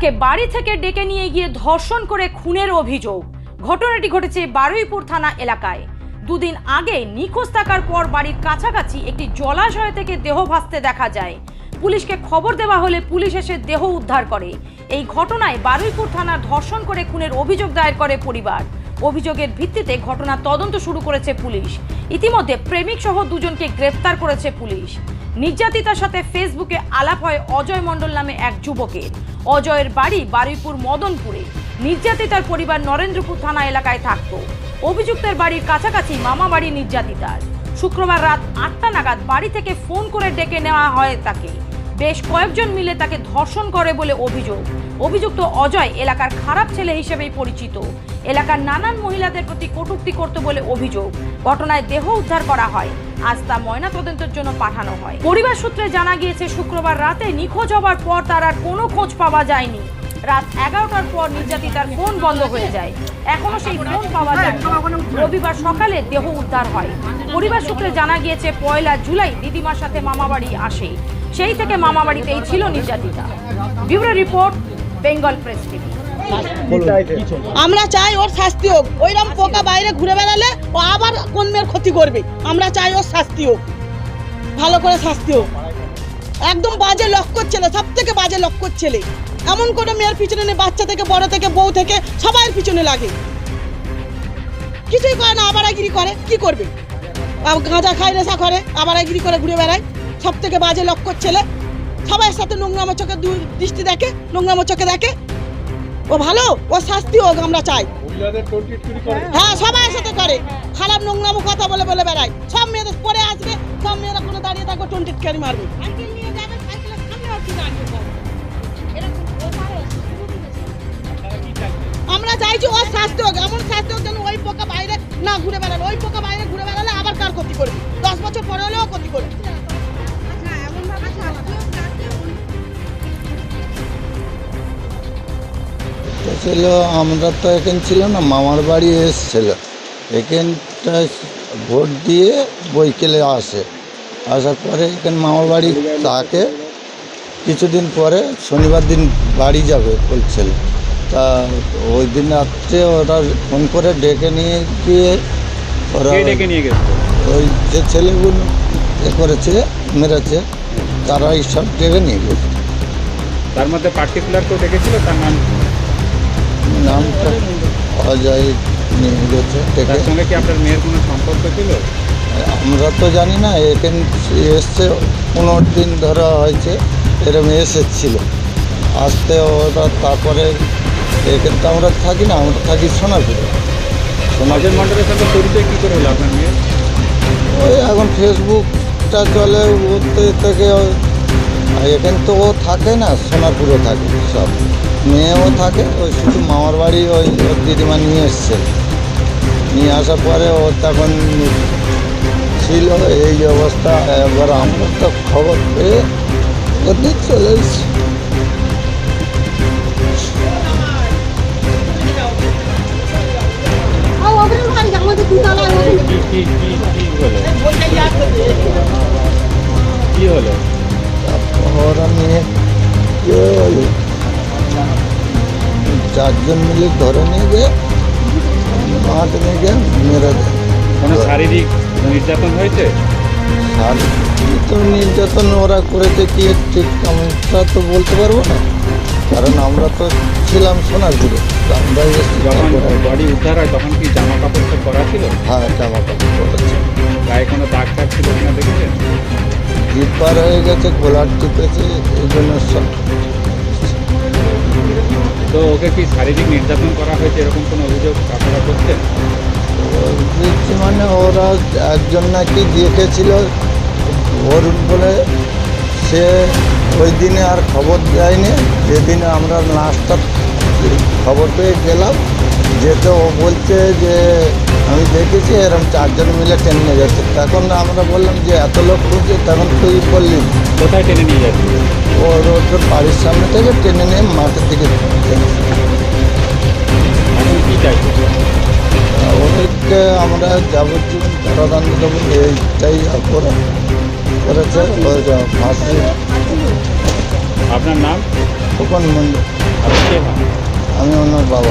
মহিলাকে বাড়ি থেকে ডেকে নিয়ে গিয়ে ধর্ষণ করে খুনের অভিযোগ। ঘটনাটি ঘটেছে বারুইপুর থানা এলাকায়। দুদিন আগে নিখোঁজ থাকার পর বাড়ির কাছাকাছি একটি জলাশয় থেকে দেহ ভাসতে দেখা যায়। পুলিশকে খবর দেওয়া হলে পুলিশ এসে দেহ উদ্ধার করে। এই ঘটনায় বারুইপুর থানার ধর্ষণ করে খুনের অভিযোগ দায়ের করে পরিবার। অভিযোগের ভিত্তিতে ঘটনার তদন্ত শুরু করেছে পুলিশ। ইতিমধ্যে প্রেমিক সহ দুজনকে গ্রেফতার করেছে পুলিশ। নির্যাতিতার সাথে ফেসবুকে আলাপ হয় অজয় মণ্ডল নামে এক যুবকের। অজয়ের বাড়ি বারুইপুর মদনপুরে। নির্যাতিতার পরিবার নরেন্দ্রপুর থানা এলাকায় থাকত। অভিযুক্তের বাড়ির কাছাকাছি মামা বাড়ি নির্যাতিতার। শুক্রবার রাত আটটা নাগাদ বাড়ি থেকে ফোন করে ডেকে নেওয়া হয় তাকে। বেশ কয়েকজন মিলে তাকে ধর্ষণ করে বলে অভিযোগ। অভিযুক্ত অজয় এলাকার খারাপ ছেলে হিসেবেই পরিচিত। এলাকার নানান মহিলাদের প্রতি কটূক্তি করত বলে অভিযোগ। ঘটনায় দেহ উদ্ধার করা হয়। আজ তা ময়নাতদন্তের জন্য পাঠানো হয়। পরিবার সূত্রে জানা গিয়েছে শুক্রবার রাতে নিখোঁজ হবার পর তার আর কোনো খোঁজ পাওয়া যায়নি। রাত এগারোটার পর নির্যাতিতার ফোন বন্ধ হয়ে যায়। এখনও সেই ফোন পাওয়া যায় রবিবার সকালে দেহ উদ্ধার হয়। পরিবার সূত্রে জানা গিয়েছে পয়লা জুলাই দিদিমার সাথে মামাবাড়ি আসে। সেই থেকে মামাবাড়িতেই ছিল নির্যাতিতা। Bureau report Bengal Press TV. আমরা চাই ওর শাস্তি হোক। ওইরকম পোকা বাইরে ঘুরে বেড়ালে ও আবার কোন মেয়ের ক্ষতি করবে? আমরা চাই ওর শাস্তি হোক। ভালো করে শাস্তি হোক। একদম বাজে লক্ষ্য ছেলে সব থেকে বাজে লক্ষ্য ছেলে। এমন কোনো মেয়ের পিছনে নেই, বাচ্চা থেকে, বড় থেকে, বউ থেকে সবার পিছনে লাগে। কিছুই করে না আবারাগিরি করে, কি করবে? গাঁজা খায়, নেশা করে আবারাগিরি করে ঘুরে বেড়ায়। সব থেকে বাজে লক্ষ্য ছেলে। সবার সাথে নোংরামো চোখে দৃষ্টি দেখে, নোংরামো চোখে দেখে। ও ভালো ও শাস্তি হোক আমরা চাই। করে? হ্যাঁ সবাই সাথে করে। খারাপ নোংরামো কথা বলে বলে বেড়ায়। সব মেয়েদের পরে আসবে সব মেয়েরা কোনো দাঁড়িয়ে থাকবে টোয়েন্টি ক্যারি মারবে। আমরা চাইছি ওর শাস্তি হোক এমন শাস্তি হোক যেন ওই পোকা বাইরে না ঘুরে বেড়ালে। ওই পোকা বাইরে ঘুরে বেড়ালে আবার কার ক্ষতি করবে? দশ বছর পরে হলেও ক্ষতি করবে। তো ছিল আমরা তো এখানে ছিল না মামার বাড়ি এসেছিল। এখানটা ভোট দিয়ে বৈকেলে আসে। আসার পরে এখানে মামার বাড়ি থাকে। কিছুদিন পরে শনিবার দিন বাড়ি যাবে বলছিল। তা ওই দিন রাত্রে ওরা ফোন করে ডেকে নিয়ে গিয়ে ওরা ডেকে নিয়ে গেছে? ওই যে ছেলেগুলো এ করেছে মেরেছে তারা সব ডেকে নিয়ে গেছে। তার মধ্যে পার্টিকুলার কেউ ডেকেছিল? তার নাম? নামটা অজয় নিয়ে গেছে তার সঙ্গে কি আপনার মেয়ের কোনো সম্পর্ক ছিল? আমরা তো জানি না এখানে এসছে পনেরো দিন ধরা হয়েছে এরকম এসেছিল। আসতে ওরা তারপরে এখান তো আমরা থাকি না আমরা থাকি সোনারপুরে অজয় সোনারপুর মন্ডলের সাথে পরিচয় কী করে হলো আপনার মেয়ের? ওই এখন ফেসবুকটা চলে ওতে থেকে এখানে তো ও থাকে না সোনারপুরে থাকে সব। মেয়েও থাকে ওই শুধু মামার বাড়ি ওই ওর দিদিমা নিয়ে এসছে। নিয়ে আসার পরে ও তখন ছিল এই অবস্থা এবার আমরা তো খবর পেয়ে ওদের চলে এসছি। কি হলো? চারজন মিলে ধরে নিয়ে গিয়ে মাঠ নিয়ে গিয়ে মেরে দেয়। কোনো শারীরিক নির্যাতন হয়েছে? শারীরিক নির্যাতন ওরা করেছে কি ঠিক আমরা তো বলতে পারব না। কারণ আমরা তো ছিলাম সোনারপুরে। আমরা। বডি উদ্ধার হয় তখন কি জামা কাপড় সব করা ছিল? হ্যাঁ জামা কাপড় পরেছে গায়ে কোনো দাগ টাগ ছিল কিনা দেখেছেন? জিপার হয়ে গেছে গোলার টিপেছে এই জন্য সব তো ওকে কি শারীরিক নির্যাতন করা হয়েছে এরকম কোনো অভিযোগ আপনারা করছেন? মানে ওরা একজন নাকি দেখেছিল ওর বলে। সে ওই দিনে আর খবর দেয়নি। যেদিনে আমরা লাস্টটা খবর পেয়ে গেলাম যেতে ও বলছে যে আমি দেখেছি এরকম চারজন মিলে টেনে নিয়ে যাচ্ছে। তখন আমরা বললাম যে এত লোক খুঁজছে তখন তুই বললি কোথায় টেনে নিয়ে যাচ্ছিল ওর ওর বাড়ির সামনে থেকে টেনে নিয়ে মাঠের দিকে। চাইছে ওদেরকে আমরা যাবজ্জীবন কারাদণ্ড দেবো এইটাই করে করেছে ফাঁসি আপনার নাম? খোকন মন্ডল। আমি ওনার বাবা।